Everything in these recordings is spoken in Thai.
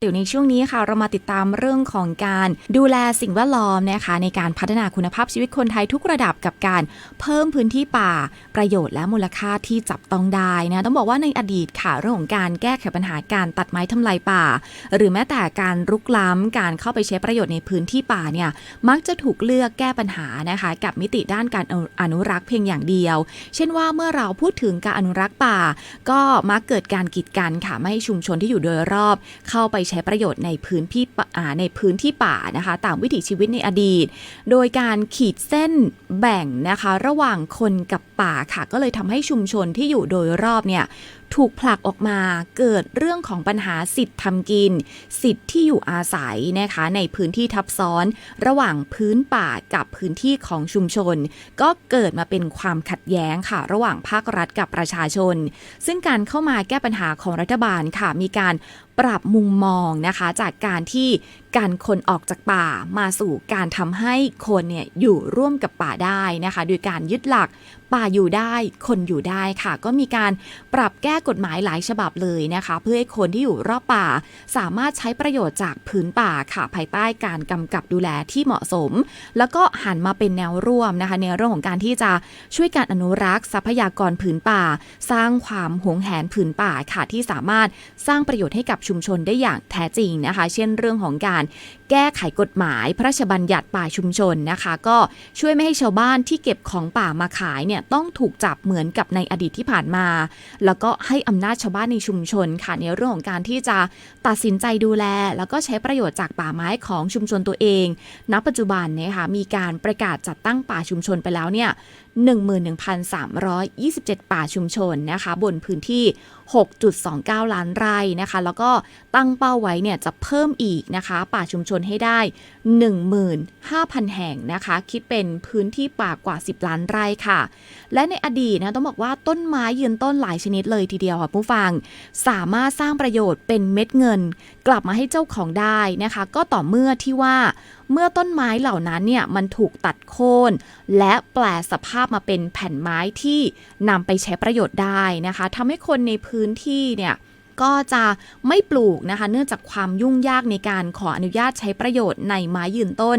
เดี๋ยวในช่วงนี้ค่ะเรามาติดตามเรื่องของการดูแลสิ่งแวดล้อมนะคะ ในการพัฒนาคุณภาพชีวิตคนไทยทุกระดับกับการเพิ่มพื้นที่ป่า ประโยชน์และมูลค่าที่จับต้องได้นะต้องบอกว่าในอดีตค่ะเรื่องของการแก้ไขปัญหาการตัดไม้ทำลายป่า หรือแม้แต่การรุกล้ำการเข้าไปใช้ประโยชน์ในพื้นที่ป่าเนี่ยมักจะถูกเลือกแก้ปัญหานะคะ กับมิติด้านการอนุรักษ์เพียงอย่างเดียว เช่นว่าเมื่อเราพูดถึงการอนุรักษ์ป่า ก็มักเกิดการกีดกันค่ะไม่ให้ชุมชนที่อยู่โดยรอบ เข้าไปใช้ประโยชน์ในพื้นที่ป่าในพื้นที่ป่านะคะ ตามวิถีชีวิตในอดีต โดยการขีดเส้นแบ่งนะคะ ระหว่างคนกับ ป่าค่ะ ก็เลยทำให้ชุมชนที่อยู่โดยรอบเนี่ยถูกผลักออกมาเกิดเรื่องของปัญหาสิทธิ์ทำกิน สิทธิ์ที่อยู่อาศัยนะคะในพื้นที่ทับซ้อน ระหว่างพื้นป่ากับพื้นที่ของชุมชน ก็เกิดมาเป็นความขัดแย้งค่ะ ระหว่างภาครัฐกับประชาชน ซึ่งการเข้ามาแก้ปัญหาของรัฐบาลค่ะ มีการปรับมุมมองนะคะ จากการที่การคนออกจากป่ามาสู่การทำให้คนเนี่ยอยู่ร่วมกับป่าได้นะคะ โดยการยึดหลัก ป่าอยู่ได้ คนอยู่ได้ค่ะ ก็มีการปรับแก้กฎหมายหลายฉบับเลยนะคะ เพื่อให้คนที่อยู่รอบป่า สามารถใช้ประโยชน์จากพื้นป่าค่ะ ภายใต้การกำกับดูแลที่เหมาะสม แล้วก็หันมาเป็นแนวร่วมนะคะ ในเรื่องของการที่จะช่วยการอนุรักษ์ทรัพยากรผืนป่า สร้างความหวงแหนผืนป่าค่ะที่สามารถสร้างประโยชน์ให้กับชุมชนได้อย่างแท้จริงนะคะ เช่นเรื่องของการแก้ไขกฎหมาย พระราชบัญญัติป่าชุมชนนะคะ ก็ช่วยไม่ให้ชาวบ้านที่เก็บของป่ามาขายเนี่ยต้องถูกจับเหมือนกับในอดีตที่ผ่านมา แล้วก็ให้อำนาจชาวบ้านในชุมชนค่ะในเรื่องของการที่จะตัดสินใจดูแล แล้วก็ใช้ประโยชน์จากป่าไม้ของชุมชนตัวเอง ณ ปัจจุบันเนี่ยค่ะมีการประกาศจัดตั้งป่าชุมชนไปแล้วเนี่ย11,327 ป่าชุมชนนะคะบนพื้นที่ 6.29 ล้านไร่นะคะ แล้วก็ตั้งเป้าไว้เนี่ยจะเพิ่มอีกนะคะ ป่าชุมชนให้ได้ 15,000 แห่งนะคะ คิดเป็นพื้นที่ป่ากว่า 10 ล้านไร่ค่ะ และในอดีตนะต้องบอกว่าต้นไม้ยืนต้นหลายชนิดเลยทีเดียวค่ะผู้ฟัง สามารถสร้างประโยชน์เป็นเม็ดเงิน กลับมาให้เจ้าของได้นะคะ ก็ต่อเมื่อที่ว่าเมื่อต้นไม้เหล่านั้นเนี่ยมันถูกตัดโค่นและแปลสภาพมาเป็นแผ่นไม้ที่นำไปใช้ประโยชน์ได้นะคะทำให้คนในพื้นที่เนี่ย ก็จะไม่ปลูกนะคะ เนื่องจากความยุ่งยากในการขออนุญาตใช้ประโยชน์ในไม้ยืนต้น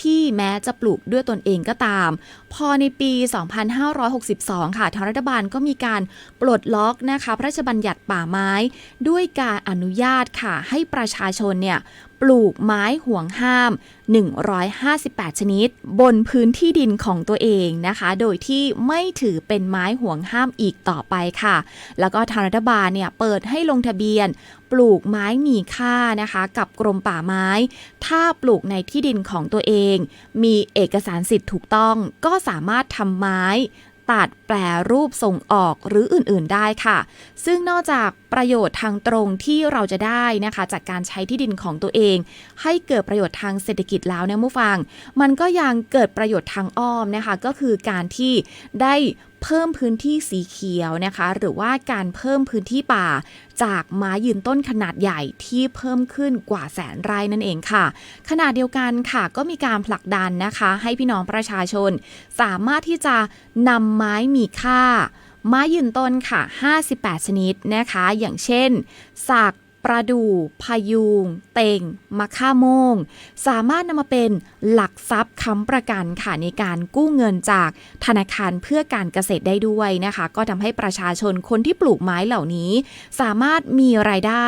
ที่แม้จะปลูกด้วยตนเองก็ตาม พอในปี 2562 ค่ะทางรัฐบาลก็มีการปลดล็อกนะคะ พระราชบัญญัติป่าไม้ ด้วยการอนุญาตค่ะให้ประชาชนเนี่ย ปลูกไม้ห่วงห้าม 158 ชนิด บนพื้นที่ดินของตัวเองนะคะ โดยที่ไม่ถือเป็นไม้ห่วงห้ามอีกต่อไปค่ะ แล้วก็ทางรัฐบาลเนี่ยเปิดให้ลงทะเบียน ปลูกไม้มีค่านะคะ กับกรมป่าไม้ ถ้าปลูกในที่ดินของตัวเอง มีเอกสารสิทธิ์ถูกต้องก็สามารถทำไม้ ตัด แปลรูปส่งออกหรืออื่นๆได้ค่ะ ซึ่งนอกจากประโยชน์ทางตรงที่เราจะได้นะคะ จากการใช้ที่ดินของตัวเอง ให้เกิดประโยชน์ทางเศรษฐกิจแล้วเนี่ยผู้ฟัง มันก็ยังเกิดประโยชน์ทางอ้อมนะคะ ก็คือการที่ได้ เพิ่มพื้นที่สีเขียวนะคะ หรือว่าการเพิ่มพื้นที่ป่า จากไม้ยืนต้นขนาดใหญ่ที่เพิ่มขึ้นกว่าแสนไร่นั่นเองค่ะ ขณะเดียวกันค่ะก็มีการผลักดันนะคะ ให้พี่น้องประชาชน สามารถที่จะนำไม้มีค่า ไม้ยืนต้นค่ะ 58 ชนิดนะคะ อย่างเช่นสัก ประดู่พายุง เต่งมะค่าโมง สามารถนำมาเป็นหลักทรัพย์ค้ำประกันค่ะในการกู้เงินจากธนาคารเพื่อการเกษตรได้ด้วยนะคะ ก็ทำให้ประชาชนคนที่ปลูกไม้เหล่านี้ สามารถมีรายได้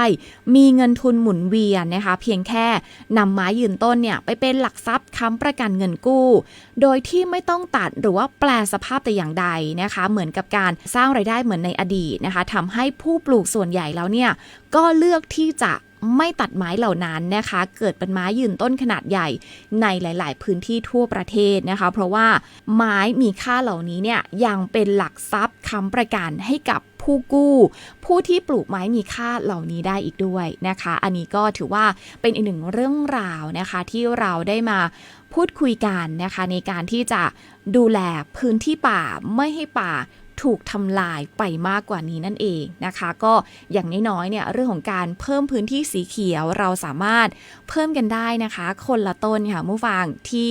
มีเงินทุนหมุนเวียนนะคะ เพียงแค่นำไม้ยืนต้นเนี่ยไปเป็นหลักทรัพย์ค้ำประกันเงินกู้ โดยที่ไม่ต้องตัดหรือว่าแปลสภาพแต่อย่างใดนะคะ เหมือนกับการสร้างรายได้เหมือนในอดีตนะคะทำให้ผู้ปลูกส่วนใหญ่แล้วเนี่ยก็เลือกอกที่จะไม่ตัดไม้เหล่านั้นนะคะ เกิดเป็นไม้ยืนต้นขนาดใหญ่ในหลาย ๆ พื้นที่ทั่วประเทศนะคะ เพราะว่าไม้มีค่าเหล่านี้เนี่ยยังเป็นหลักทรัพย์ค้ำประกันให้กับผู้กู้ ผู้ที่ปลูกไม้มีค่าเหล่านี้ได้อีกด้วยนะคะ อันนี้ก็ถือว่าเป็นอีกหนึ่งเรื่องราวนะคะ ที่เราได้มาพูดคุยกันนะคะ ในการที่จะดูแลพื้นที่ป่าไม่ให้ป่า ถูกทำลายไปมากกว่านี้นั่นเองนะคะ ก็อย่างน้อยๆเนี่ยเรื่องของการเพิ่มพื้นที่สีเขียวเราสามารถเพิ่มกันได้นะคะ คนละต้นค่ะผู้ฟังที่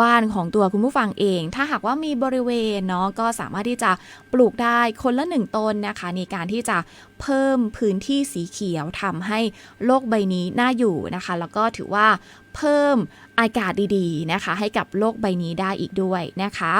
บ้านของตัวคุณผู้ฟังเอง ถ้าหากว่ามีบริเวณเนาะก็สามารถที่จะปลูกได้คนละหนึ่งต้นนะคะ ในการที่จะเพิ่มพื้นที่สีเขียวทำให้โลกใบนี้น่าอยู่นะคะ แล้วก็ถือว่าเพิ่มอากาศดีๆนะคะ ให้กับโลกใบนี้ได้อีกด้วยนะคะ